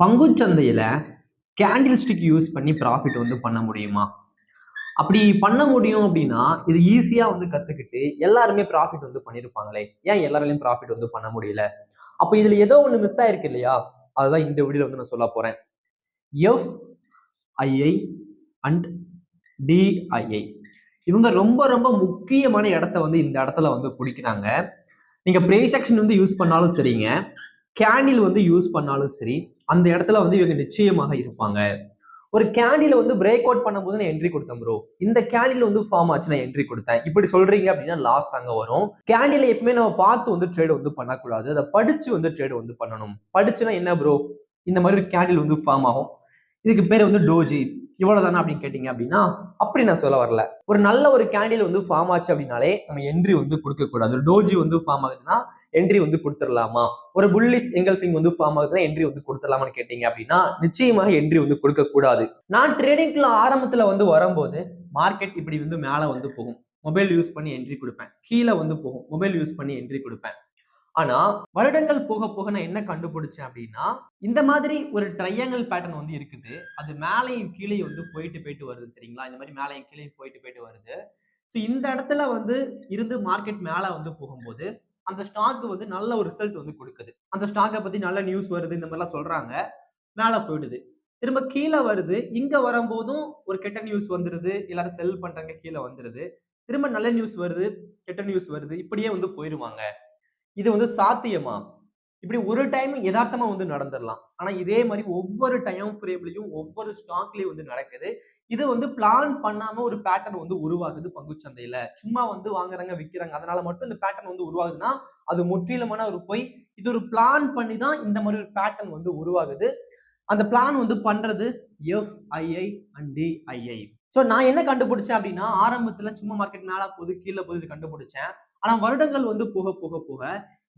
பங்குச்சந்தையில் candle stick use பண்ணி profit வந்து பண்ண முடியுமா? அப்படி பண்ண முடியும் அப்படின்னா இது ஈஸியா வந்து கத்துக்கிட்டு எல்லாருமே ப்ராஃபிட் வந்து பண்ணிருப்பாங்களே. ஏன் எல்லாராலையும் ப்ராஃபிட் வந்து பண்ண முடியல? அப்ப இதுல ஏதோ ஒண்ணு மிஸ் ஆயிருக்கு இல்லையா? அதுதான் இந்த வீடியோல வந்து நான் சொல்ல போறேன். எஃப் ஐஐ அண்ட் டிஐஐ இவங்க ரொம்ப ரொம்ப முக்கியமான இடத்த வந்து இந்த இடத்துல வந்து பிடிக்கிறாங்க. நீங்க ப்ரே செக்ஷன் வந்து யூஸ் பண்ணாலும் சரிங்க. கேண்டில் வந்து யூஸ் பண்ணாலும் சரி அந்த இடத்துல வந்து இவங்க நிச்சயமாக இருப்பாங்க. ஒரு கேண்டில வந்து பிரேக் அவுட் பண்ணும்போது நான் என்ட்ரி கொடுத்தேன் ப்ரோ இந்த கேண்டில் வந்து ஃபார்ம் ஆச்சு நான் என்ட்ரி கொடுத்தேன். இப்படி சொல்றீங்க அப்படின்னா லாஸ் தாங்க வரும். கேண்டில் எப்பவுமே நம்ம பார்த்து வந்து ட்ரேட் வந்து பண்ணக்கூடாது. அதை படிச்சு வந்து ட்ரேட் வந்து பண்ணணும். படிச்சுனா என்ன ப்ரோ இந்த மாதிரி ஒரு கேண்டில் வந்து ஃபார்ம் ஆகும். இதுக்கு பேர் வந்து டோஜி இவ்வளவுதானா அப்படின்னு கேட்டீங்க அப்படின்னா அப்படி நான் சொல்ல வரல. ஒரு நல்ல ஒரு கேண்டில் வந்து ஃபார்ம் ஆச்சு அப்படின்னாலே நம்ம என்ட்ரி வந்து கொடுக்க கூடாது ஒரு டோஜி வந்து ஃபார்ம் ஆகுதுன்னா என்ட்ரி வந்து கொடுத்துடலாமா? ஒரு புல்லிஸ் எங்கல்ஃபிங் வந்து ஃபார்ம் ஆகுதுன்னா என்ட்ரி வந்து கொடுத்துடலாமான்னு கேட்டீங்க அப்படின்னா நிச்சயமாக என்ட்ரி வந்து கொடுக்க கூடாது நான் ட்ரேடிங்ல ஆரம்பத்துல வந்து வரும்போது மார்க்கெட் இப்படி வந்து மேல வந்து போகும். மொபைல் யூஸ் பண்ணி என்ட்ரி கொடுப்பேன். கீழே வந்து போகும். மொபைல் யூஸ் பண்ணி என்ட்ரி கொடுப்பேன். ஆனா வருடங்கள் போக போக நான் என்ன கண்டுபிடிச்சேன் அப்படின்னா இந்த மாதிரி ஒரு ட்ரையாங்கல் பேட்டர்ன் வந்து இருக்குது. அது மேலையும் கீழே வந்து போயிட்டு போயிட்டு வருது சரிங்களா? இந்த மாதிரி மேலையும் கீழே போயிட்டு போயிட்டு வருது. ஸோ இந்த இடத்துல வந்து இருந்து மார்க்கெட் மேலே வந்து போகும்போது அந்த ஸ்டாக் வந்து நல்ல ஒரு ரிசல்ட் வந்து கொடுக்குது. அந்த ஸ்டாக்கை பத்தி நல்ல நியூஸ் வருது இந்த மாதிரிலாம் சொல்றாங்க. மேலே போயிடுது. திரும்ப கீழே வருது. இங்க வரும்போதும் ஒரு கெட்ட நியூஸ் வந்துருது. எல்லாரும் செல் பண்றாங்க கீழே வந்துருது. திரும்ப நல்ல நியூஸ் வருது கெட்ட நியூஸ் வருது. இப்படியே வந்து போயிருவாங்க. இது வந்து சாத்தியமா? இப்படி ஒரு டைம் யதார்த்தமா வந்து நடந்துடலாம் ஆனா இதே மாதிரி ஒவ்வொரு டைம் ஃப்ரேம்லயும் ஒவ்வொரு ஸ்டாக்லயும் வந்து நடக்குது. இது வந்து பிளான் பண்ணாம ஒரு பேட்டர்ன் வந்து உருவாகுது பங்குச்சந்தையில. சும்மா வந்து வாங்குறாங்க விற்கிறாங்க அதனால மட்டும் இந்த பேட்டர்ன் வந்து உருவாகுதுன்னா அது முற்றிலுமான ஒரு பொய். இது ஒரு பிளான் பண்ணி தான் இந்த மாதிரி ஒரு பேட்டர்ன் வந்து உருவாகுது. அந்த பிளான் வந்து பண்றது எஃப்ஐஐ அண்ட் டிஐஐ ஸோ நான் என்ன கண்டுபிடிச்சேன் அப்படின்னா ஆரம்பத்துல சும்மா மார்க்கெட் மேல போகுது கீழே போகுது இது கண்டுபிடிச்சேன். ஆனா வருடங்கள் வந்து போக போக போக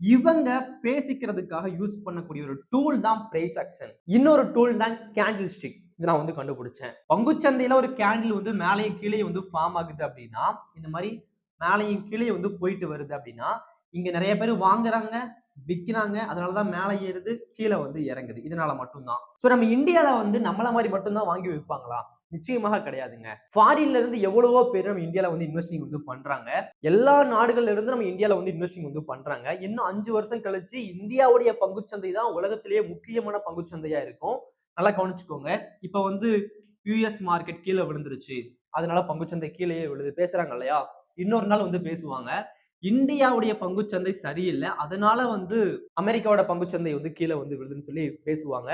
இவங்க பேசிக்கிறதுக்காக யூஸ் பண்ணக்கூடிய ஒரு டூல் தான் பிரைஸ் ஆக்ஷன் இன்னொரு டூல் தான் கேண்டில் ஸ்டிக் இது நான் வந்து கண்டுபிடிச்சேன். பங்குச்சந்தையில ஒரு கேண்டில் வந்து மேலேயும் கீழே வந்து ஃபார்ம் ஆகுது அப்படின்னா இந்த மாதிரி மேலேயும் கீழே வந்து போயிட்டு வருது அப்படின்னா இங்க நிறைய பேர் வாங்குறாங்க விற்கிறாங்க அதனாலதான் மேலே ஏறுது கீழே வந்து இறங்குது. இதனால மட்டும்தான். ஸோ நம்ம இந்தியாவில் வந்து நம்மள மாதிரி மட்டும்தான் வாங்கி விற்பாங்களா? நிச்சயமாக கிடையாதுங்க. ஃபாரின்ல இருந்து எவ்வளவோ பேர் நம்ம இந்தியால வந்து இன்வெஸ்டிங் வந்து பண்றாங்க. எல்லா நாடுகள்ல இருந்து நம்ம இந்தியால வந்து இன்வெஸ்டிங் வந்து பண்றாங்க. இன்னும் அஞ்சு வருஷம் கழிச்சு இந்தியாவுடைய பங்குச்சந்தை தான் உலகத்திலேயே முக்கியமான பங்குச்சந்தையா இருக்கும். நல்லா கவனிச்சுக்கோங்க. இப்ப வந்து யூஎஸ் மார்க்கெட் கீழே விழுந்துருச்சு. அதனால பங்குச்சந்தை கீழேயே விழுது. பேசுறாங்க இல்லையா? இன்னொரு நாள் வந்து பேசுவாங்க. இந்தியாவுடைய பங்குச்சந்தை சரியில்லை. அதனால வந்து அமெரிக்காவோட பங்குச்சந்தை வந்து கீழே வந்து விழுதுன்னு சொல்லி பேசுவாங்க.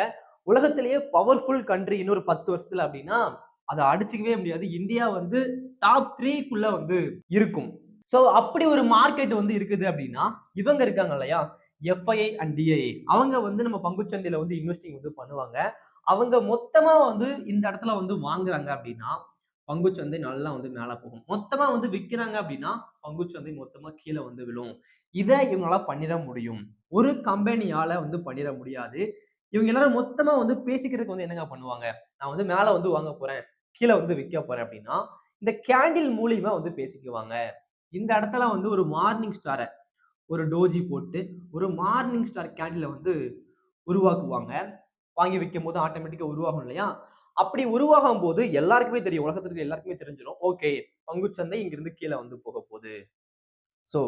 உலகத்திலேயே பவர்ஃபுல் கண்ட்ரி இன்னொரு பத்து வருஷத்துல அப்படின்னா அதை அடிச்சுக்கவே முடியாது. இந்தியா வந்து டாப் த்ரீக்குள்ள வந்து இருக்கும். ஸோ அப்படி ஒரு மார்க்கெட் வந்து இருக்குது அப்படின்னா இவங்க இருக்காங்க இல்லையா? எஃப்ஐஐ அண்ட் டிஐஏ அவங்க வந்து நம்ம பங்குச்சந்தையில வந்து இன்வெஸ்டிங் வந்து பண்ணுவாங்க. அவங்க மொத்தமா வந்து இந்த இடத்துல வந்து வாங்குறாங்க அப்படின்னா பங்குச்சந்தை நல்லா வந்து மேலே போகும். மொத்தமா வந்து விற்கிறாங்க அப்படின்னா பங்குச்சந்தை மொத்தமா கீழே வந்து விழும். இதை இவங்களால பண்ணிட முடியும். ஒரு கம்பெனியால வந்து பண்ணிட முடியாது. இவங்க எல்லாரும் மொத்தமா வந்து பேசிக்கிறதுக்கு வந்து என்னங்க பண்ணுவாங்க? நான் வந்து மேலே வந்து வாங்க போறேன். கீழே வந்து விற்க போறேன் அப்படின்னா இந்த கேண்டில் மூலியமா வந்து பேசிக்குவாங்க. இந்த இடத்துல வந்து ஒரு மார்னிங் ஸ்டாரை ஒரு டோஜி போட்டு ஒரு மார்னிங் ஸ்டார் கேண்டிலை வந்து உருவாக்குவாங்க. வாங்கி வைக்கும் போது ஆட்டோமேட்டிக்காக உருவாகும் இல்லையா? அப்படி உருவாகும் போது எல்லாருக்குமே தெரியும். உலகத்திற்கு எல்லாருக்குமே தெரிஞ்சிடும் ஓகே பங்குச்சந்தை இங்கிருந்து கீழே வந்து போக போகுது. ஸோ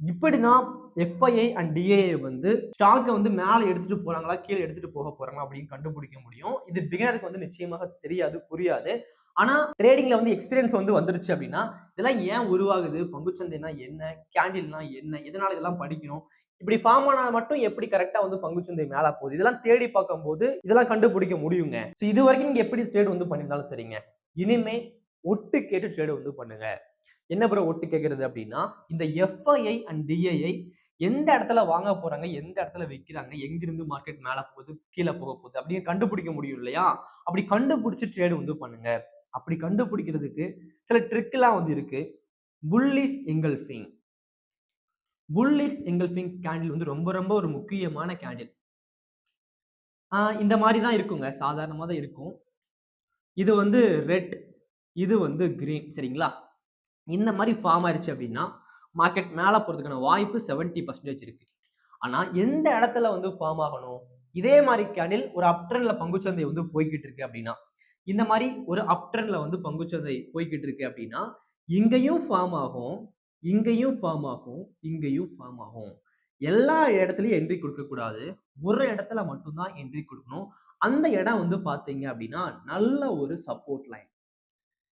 இப்படிதான் எஃப்ஐஐ அண்ட் டிஏஏ வந்து ஸ்டாக்கை வந்து மேலே எடுத்துட்டு போறாங்களா கீழே எடுத்துட்டு போக போறாங்களா அப்படின்னு கண்டுபிடிக்க முடியும். இது பிகினருக்கு வந்து நிச்சயமாக தெரியாது புரியாது. ஆனா ட்ரேடிங்ல வந்து எக்ஸ்பீரியன்ஸ் வந்து வந்துருச்சு அப்படின்னா இதெல்லாம் ஏன் உருவாகுது? பங்குச்சந்தைனா என்ன? கேண்டில்னா என்ன? எதனால இதெல்லாம் படிக்கணும்? இப்படி ஃபார்ம் ஆனால் மட்டும் எப்படி கரெக்டா வந்து பங்குச்சந்தை மேலே போகுது? இதெல்லாம் தேடி பார்க்கும்போது இதெல்லாம் கண்டுபிடிக்க முடியுங்க. ஸோ இது வரைக்கும் நீங்க எப்படி ட்ரேட் வந்து பண்ணியிருந்தாலும் சரிங்க. இனிமே ஒட்டு கேட்டு ட்ரேடு வந்து பண்ணுங்க. என்ன ப்ரோ ஒட்டு கேட்கறது அப்படின்னா இந்த எஃப்ஐஐ அண்ட் டிஐஐ எந்த இடத்துல வாங்க போறாங்க எந்த இடத்துல விற்கிறாங்க எங்கிருந்து மார்க்கெட் மேல போகுது கீழே போக போகுது அப்படின்னு கண்டுபிடிக்க முடியும் இல்லையா? அப்படி கண்டுபிடிச்சு ட்ரேடு வந்து பண்ணுங்க. அப்படி கண்டுபிடிக்கிறதுக்கு சில ட்ரிக்லாம் வந்து இருக்கு. Bullish engulfing bullish engulfing candle வந்து ரொம்ப ரொம்ப ஒரு முக்கியமான கேண்டில் இந்த மாதிரி தான் இருக்குங்க. சாதாரணமாக தான் இருக்கும். இது வந்து ரெட் இது வந்து கிரீன் சரிங்களா? இந்த மாதிரி ஃபார்ம் ஆயிடுச்சு அப்படின்னா மார்க்கெட் மேலே போகிறதுக்கான வாய்ப்பு செவன்ட்டி பர்சன்டேஜ் இருக்கு. ஆனால் எந்த இடத்துல வந்து ஃபார்ம் ஆகணும்? இதே மாதிரி கேண்டில் ஒரு அப் பங்குச்சந்தை வந்து போய்கிட்டு இருக்கு அப்படின்னா இந்த மாதிரி ஒரு அப் வந்து பங்குச்சந்தை போய்கிட்டு இருக்கு அப்படின்னா இங்கேயும் ஃபார்ம் ஆகும் இங்கேயும் ஃபார்ம் ஆகும் இங்கேயும் ஃபார்ம் ஆகும். எல்லா இடத்துலையும் என்ட்ரி கொடுக்கக்கூடாது. ஒரு இடத்துல மட்டும்தான் என்ட்ரி கொடுக்கணும். அந்த இடம் வந்து பார்த்தீங்க அப்படின்னா நல்ல ஒரு சப்போர்ட் லைன்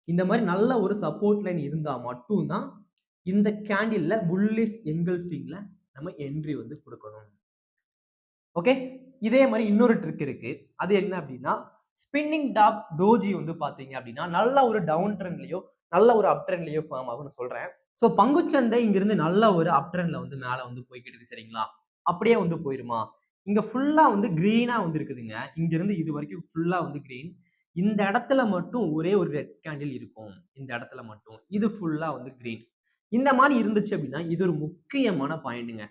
இந்த மாதிரி நல்ல ஒரு சப்போர்ட் லைன் இருந்தால் மட்டும்தான் இந்த கேண்டில்ல புல்லிஸ் எங்கல்ஃபிங்ல நம்ம என்ட்ரி வந்து கொடுக்கணும். ஓகே இதே மாதிரி இன்னொரு ட்ரிக் இருக்கு. அது என்ன அப்படின்னா ஸ்பின்னிங் டாப் டோஜி வந்து பார்த்தீங்க அப்படின்னா நல்ல ஒரு டவுன் ட்ரெண்ட்லையோ நல்ல ஒரு அப் ட்ரெண்ட்லையோ ஃபார்ம் ஆகும்னு சொல்றேன். ஸோ பங்குச்சந்தை இங்கிருந்து நல்ல ஒரு அப் ட்ரெண்ட்ல வந்து மேலே வந்து போய்கிட்டு இருக்கு சரிங்களா? அப்படியே வந்து போயிருமா? இங்க ஃபுல்லா வந்து கிரீனா வந்து இருக்குதுங்க. இங்கிருந்து இது வரைக்கும் ஃபுல்லா வந்து கிரீன் இந்த இடத்துல மட்டும் ஒரே ஒரு ரெட் கேண்டில் இருக்கும். இந்த இடத்துல மட்டும். இது ஃபுல்லாக வந்து கிரீன் இந்த மாதிரி இருந்துச்சு அப்படின்னா இது ஒரு முக்கியமான பாயிண்ட்டுங்க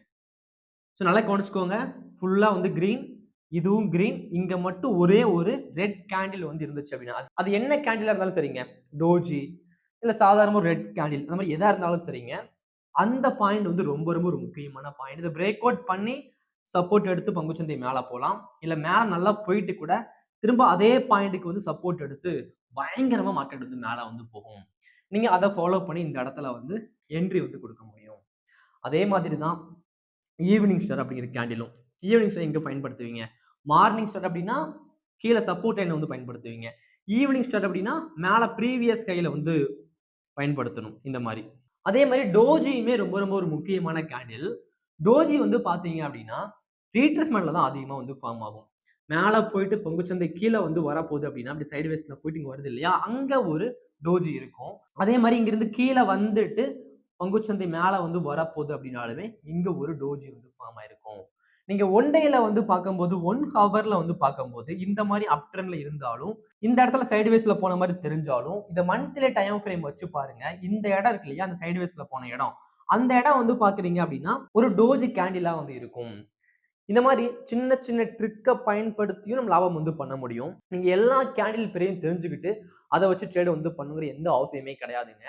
ஸோ நல்லா கவனிச்சுக்கோங்க. ஃபுல்லாக வந்து கிரீன் இதுவும் கிரீன் இங்க மட்டும் ஒரே ஒரு ரெட் கேண்டில் வந்து இருந்துச்சு அப்படின்னா அது- அது என்ன கேண்டிலா இருந்தாலும் சரிங்க. டோஜி இல்ல சாதாரண ஒரு ரெட் கேண்டில் அந்த மாதிரி எதா இருந்தாலும் சரிங்க. அந்த பாயிண்ட் வந்து ரொம்ப ரொம்ப ஒரு முக்கியமான பாயிண்ட் இதை பிரேக் அவுட் பண்ணி சப்போர்ட் எடுத்து பங்குச்சந்தை மேலே போகலாம். இல்லை மேலே நல்லா போயிட்டு கூட திரும்ப அதே பாயிண்ட்டுக்கு வந்து சப்போர்ட் எடுத்து பயங்கரமா மார்க்கெட் வந்து மேலே வந்து போகும். நீங்க அதை ஃபாலோ பண்ணி இந்த இடத்துல வந்து என்ட்ரி வந்து கொடுக்க முடியும். அதே மாதிரி தான் ஈவினிங் ஸ்டார் அப்படிங்கிற கேண்டிலும் ஈவினிங் ஸ்டார் எங்கே பயன்படுத்துவீங்க? மார்னிங் ஸ்டார் அப்படின்னா கீழே சப்போர்ட் லைனை வந்து பயன்படுத்துவீங்க. ஈவினிங் ஸ்டார் அப்படின்னா மேலே ப்ரீவியஸ் கையில் வந்து பயன்படுத்தணும். இந்த மாதிரி. அதே மாதிரி டோஜியுமே ரொம்ப ரொம்ப ஒரு முக்கியமான கேண்டில் டோஜி வந்து பார்த்தீங்க அப்படின்னா ரீட்ரஸ்மெண்ட்ல தான் அதிகமாக வந்து ஃபார்ம் ஆகும். மேலே போயிட்டு பங்குச்சந்தை கீழே வந்து வரப்போகுது அப்படின்னா அப்படி சைடு வேஸ்ல போயிட்டு இங்கே வருது இல்லையா? அங்கே ஒரு டோஜி இருக்கும். அதே மாதிரி இங்கிருந்து கீழே வந்துட்டு பங்குச்சந்தை மேலே வந்து வரப்போகுது அப்படின்னாலுமே இங்கே ஒரு டோஜி வந்து ஃபார்ம் ஆயிருக்கும். நீங்கள் ஒன் டேல வந்து பார்க்கும்போது ஒன் ஹவர்ல வந்து பார்க்கும்போது இந்த மாதிரி அப் ட்ரெண்ட்ல இருந்தாலும் இந்த இடத்துல சைடு வேஸ்ல போன மாதிரி தெரிஞ்சாலும் இந்த மந்த்லி டைம் ஃப்ரேம் வச்சு பாருங்க இந்த இடம் இருக்கு இல்லையா? அந்த சைடு வேஸ்ல போன இடம். அந்த இடம் வந்து பாக்குறீங்க அப்படின்னா ஒரு டோஜி கேண்டிலா வந்து இருக்கும். இந்த மாதிரி சின்ன சின்ன ட்ரிக்கை பயன்படுத்தியும் நம்ம லாபம் வந்து பண்ண முடியும். நீங்கள் எல்லா கேண்டில் பேரையும் தெரிஞ்சுக்கிட்டு அதை வச்சு ட்ரேடு வந்து பண்ணுங்கிற எந்த அவசியமே கிடையாதுங்க.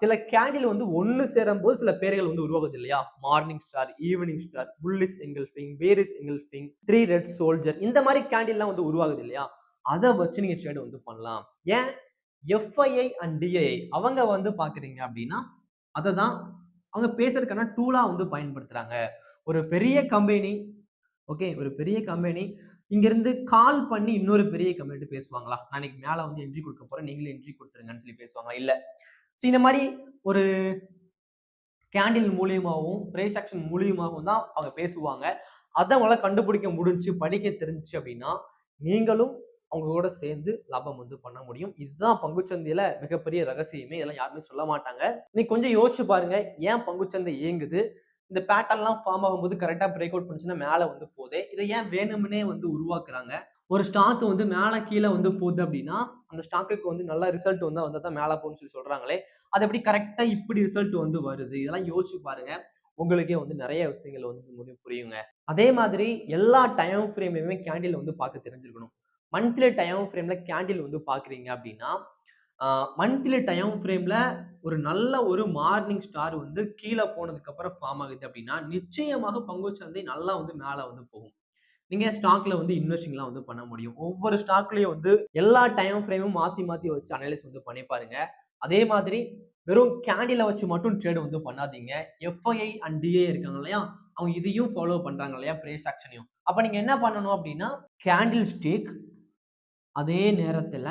சில கேண்டில் வந்து ஒன்று சேரும் போது சில பேர்கள் வந்து உருவாகுது இல்லையா? Morning star evening star bullish engulfing bearish engulfing three red soldier இந்த மாதிரி கேண்டில்லாம் வந்து உருவாகுது இல்லையா? அதை வச்சு நீங்கள் ட்ரேடு வந்து பண்ணலாம். ஏன்? எஃப்ஐஐ அண்ட் டிஐஐ அவங்க வந்து பார்க்குறீங்க அப்படின்னா அதை தான் அவங்க பேசுறதுக்கான டூலாக வந்து பயன்படுத்துகிறாங்க ஒரு பெரிய கம்பெனி ஓகே ஒரு பெரிய கம்பெனி இங்கேருந்து கால் பண்ணி இன்னொரு பெரிய கம்பெனிட்டு பேசுவாங்களா? நாளைக்கு மேலே வந்து என்ட்ரி கொடுக்க போகிறேன் நீங்களே என்ட்ரி கொடுத்துருங்கன்னு சொல்லி பேசுவாங்களா? இல்லை. ஸோ இந்த மாதிரி ஒரு கேண்டில் மூலியமாகவும் பிரைஸ் ஆக்ஷன் மூலியமாகவும் தான் அவங்க பேசுவாங்க. அதை அவங்களால கண்டுபிடிக்க முடிஞ்சு படிக்க தெரிஞ்சுச்சு அப்படின்னா நீங்களும் அவங்க கூட சேர்ந்து லாபம் வந்து பண்ண முடியும். இதுதான் பங்குச்சந்தையில மிகப்பெரிய ரகசியமே. இதெல்லாம் யாருமே சொல்ல மாட்டாங்க. நீ கொஞ்சம் யோசிச்சு பாருங்க. ஏன் பங்குச்சந்தை இயங்குது? இந்த பேட்டர்ன்லாம் ஃபார்ம் ஆகும்போது கரெக்டாக பிரேக் அவுட் பண்ணுச்சுன்னா மேலே வந்து போதே. இதை ஏன் வேணும்னே வந்து உருவாக்குறாங்க. ஒரு ஸ்டாக் வந்து மேலே கீழே வந்து போகுது அப்படின்னா அந்த ஸ்டாக்குக்கு வந்து நல்ல ரிசல்ட் வந்து வந்தால் தான் மேலே போகணும்னு சொல்லி சொல்கிறாங்களே அது எப்படி கரெக்டாக இப்படி ரிசல்ட் வந்து வருது? இதெல்லாம் யோசிச்சு பாருங்க. உங்களுக்கே வந்து நிறைய விஷயங்கள் வந்து முடிவு புரியுங்க. அதே மாதிரி எல்லா டைம் ஃப்ரேம்லையுமே கேண்டில் வந்து பார்க்க தெரிஞ்சிருக்கணும். மந்த்லி டைம் ஃப்ரேம்ல கேண்டில் வந்து பார்க்குறீங்க அப்படின்னா மந்த்லி டைம் ஃப்ரேம்ல ஒரு நல்ல ஒரு மார்னிங் ஸ்டார் வந்து கீழே போனதுக்கு அப்புறம் ஃபார்ம் ஆகுது அப்படின்னா நிச்சயமாக பங்கு சந்தை நல்லா வந்து மேலே வந்து போகும். நீங்க ஸ்டாக்ல வந்து இன்வெஸ்டிங்லாம் வந்து பண்ண முடியும். ஒவ்வொரு ஸ்டாக்லயும் வந்து எல்லா டைம் ஃப்ரேமும் மாத்தி மாத்தி வச்சு அனலைஸ் வந்து பண்ணி பாருங்க. அதே மாதிரி வெறும் கேண்டில வச்சு மட்டும் ட்ரேட் வந்து பண்ணாதீங்க. எஃப்ஐஐ அண்ட் டிஏ இருக்காங்க இல்லையா? அவங்க இதையும் ஃபாலோ பண்றாங்க இல்லையா? ப்ரேஸ் ஆக்ஷனையும் அப்ப நீங்க என்ன பண்ணணும் அப்படின்னா கேண்டில் ஸ்டிக் அதே நேரத்துல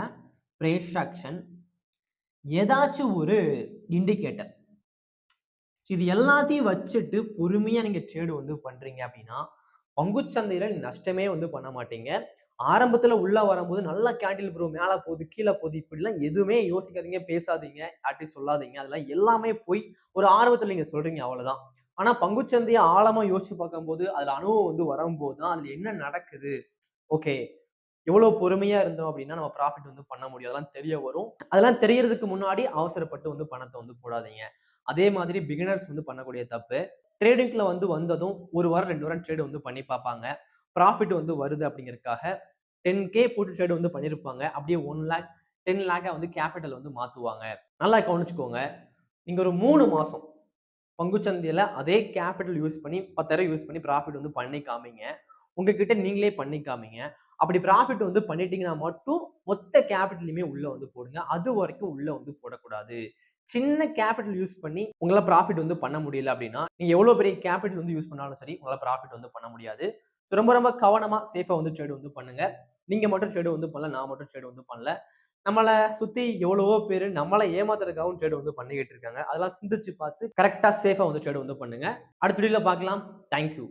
பிரேஸ் ஆக்ஷன் ஏதாச்சும் ஒரு இண்டிகேட்டர் இது எல்லாத்தையும் வச்சுட்டு பொறுமையா நீங்க ட்ரேடு வந்து பண்றீங்க அப்படின்னா பங்குச்சந்தையில நீ நஷ்டமே வந்து பண்ண மாட்டீங்க. ஆரம்பத்துல உள்ள வரும்போது நல்லா கேண்டில் ப்ரோ மேல போகுது கீழே போகுது இப்படிலாம் எதுவுமே யோசிக்காதீங்க பேசாதீங்க யார்ட்டையும் சொல்லாதீங்க. அதெல்லாம் எல்லாமே போய் ஒரு ஆர்வத்துல நீங்க சொல்றீங்க அவ்வளவுதான். ஆனா பங்குச்சந்தையை ஆழமா யோசிச்சு பார்க்கும்போது அதுல அனுபவம் வந்து வரும்போது தான் அதுல என்ன நடக்குது? ஓகே எவ்வளவு பொறுமையா இருந்தோம் அப்படின்னா நம்ம ப்ராஃபிட் வந்து பண்ண முடியும். அதெல்லாம் தெரிய வரும். அதெல்லாம் தெரியறதுக்கு முன்னாடி அவசரப்பட்டு வந்து பணத்தை வந்து போடாதீங்க. அதே மாதிரி பிகினர்ஸ் வந்து பண்ணக்கூடிய தப்பு ட்ரேடிங்ல வந்து வந்ததும் ஒரு வாரம் ரெண்டு வாரம் ட்ரேடு வந்து பண்ணி பார்ப்பாங்க. ப்ராஃபிட் வந்து வருது அப்படிங்கிறதுக்காக டென் கே போட்டு ட்ரேடு வந்து பண்ணியிருப்பாங்க அப்படியே ஒன் லேக் டென் லேக்கை வந்து கேபிட்டல் வந்து மாற்றுவாங்க நல்லா கவனிச்சுக்கோங்க. நீங்கள் ஒரு மூணு மாதம் பங்குச்சந்தையில் அதே கேபிட்டல் யூஸ் பண்ணி பத்தாயிரம் யூஸ் பண்ணி ப்ராஃபிட் வந்து பண்ணி காமிங்க. உங்ககிட்ட நீங்களே பண்ணிக்காமீங்க அப்படி ப்ராஃபிட் வந்து பண்ணிட்டீங்கன்னா மட்டும் மொத்த கேபிட்டலுமே உள்ளே வந்து போடுங்க. அது வரைக்கும் உள்ளே வந்து போடக்கூடாது. சின்ன கேபிட்டல் யூஸ் பண்ணி உங்களால் ப்ராஃபிட் வந்து பண்ண முடியல அப்படின்னா நீங்கள் எவ்வளோ பெரிய கேபிட்டல் வந்து யூஸ் பண்ணாலும் சரி உங்களால் ப்ராஃபிட் வந்து பண்ண முடியாது. ஸோ ரொம்ப ரொம்ப கவனமாக சேஃபாக வந்து ட்ரேடு வந்து பண்ணுங்க. நீங்கள் மட்டும் ட்ரேடு வந்து பண்ணல நான் மட்டும் ட்ரேடு வந்து பண்ணல. நம்மளை சுற்றி எவ்வளவோ பேர் நம்மளை ஏமாத்துறதுக்காகவும் ட்ரேடு வந்து பண்ணிக்கிட்டு இருக்காங்க. அதெல்லாம் சிந்திச்சு பார்த்து கரெக்டாக சேஃபாக வந்து ட்ரேடு வந்து பண்ணுங்க. அடுத்த வீடியோவில் பார்க்கலாம். தேங்க்யூ